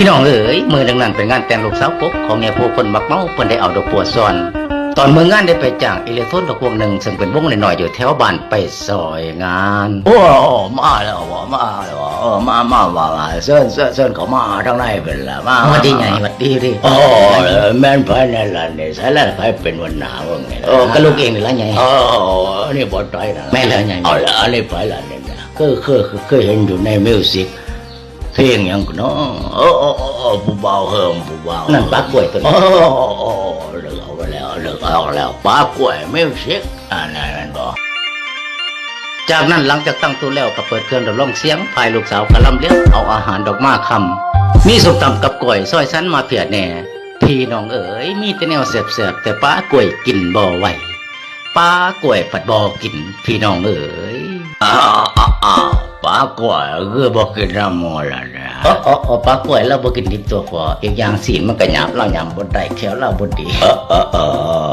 พี่น้องเอ๋ยมือดังนั้นเป็นงานแต่งลูกสาวกกของแม่ผู้คนมักเมาเพิ่นได้เอาดอกบัวซ่อน ตอนมืองานได้ไปจ้างอิเล็กทรนดอกวงหนึ่งซึ่งเป็นวงน้อยๆอยู่แถวบ้านไปซอยงานโอ้มาแล้วมาแล้วเออมามามามาเส้นเส้นเส้นเขามาทางในเป็นละมาหวัดดีไงหวัดดีดิโอ้แม่นไผนั่นล่ะนี่ใส่แล้วไผเป็นวันหนาวไงโอ้ก็ลูกเองนี่ละไงโอ้อันนี้บ่ใจนะแม่แล้วไงเอาละอันนี้ไผล่ะนี่นะเคยเคยเคยเห็นอยู่ในมิวสิก เพลงหยังก็เนาะโอ้โอ้โอ้โอ้ผู้เบาเฮิมผู้เบานั่นปลากล้วยตัวโอ้นี้โอ้โอ้เลิกเอาไปแล้วเลิกเอาแล้วป้ากล้วยมิวสิกอันนั้นมันบ่จากนั้นหลังจากตั้งตู้แล้วก็เปิดเครื่องดำร่องเสียงพายลูกสาวกระลำเลี้ยงเอาอาหารดอกมาคำมีสุกตำกับกล้วยซอยสันมาเพียแหน่พี่น้องเอ๋ยมีแต่แนวเสียบๆแต่ป้ากล้วยกินบ่ไหวป้ากล้วยผัดบ่กินพี่น้องเอ๋ยอ้าวอ้าวอ้าวป้ากล้วยคือบ่กินน้ำมันละเนี่ยอ๋ออ๋ออ๋อป้ากล้วยเราบ่กินดิบตัวพออีกอย่างสีลมันก็หยาบเราหยาบบนได้แขวเราบนดีเออเออเอ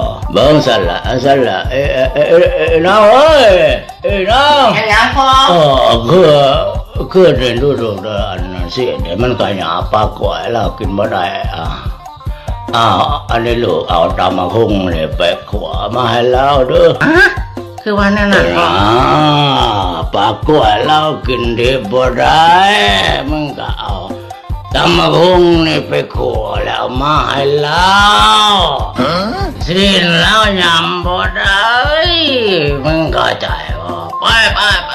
อเบิ่งสั่นละสั่นละเอ้เอ้เอ้เอ้เอ้น้องเอ้ยเอ้ยน้องยังยังพอเออคือคือเรียนรู้ดูเด้ออันนั้นสิเดี๋ยวมันก็หยาบป้ากล้วยเรากินบ่ได้อ่าอ้าวอันนี้ลูกเอาตำมะฮุ่งนี่ไปขวามาให้เราเด้ออะ คือว่านั่นน่ะพออ่าปากกล้วเล่ากินดีบ่ได้มึงก็เอาตำมะฮงนี่ไปขัวแล้วมาให้เล่าสิ้นแล้วยำบ่ได้มึงก็ใจว่าไปไปไป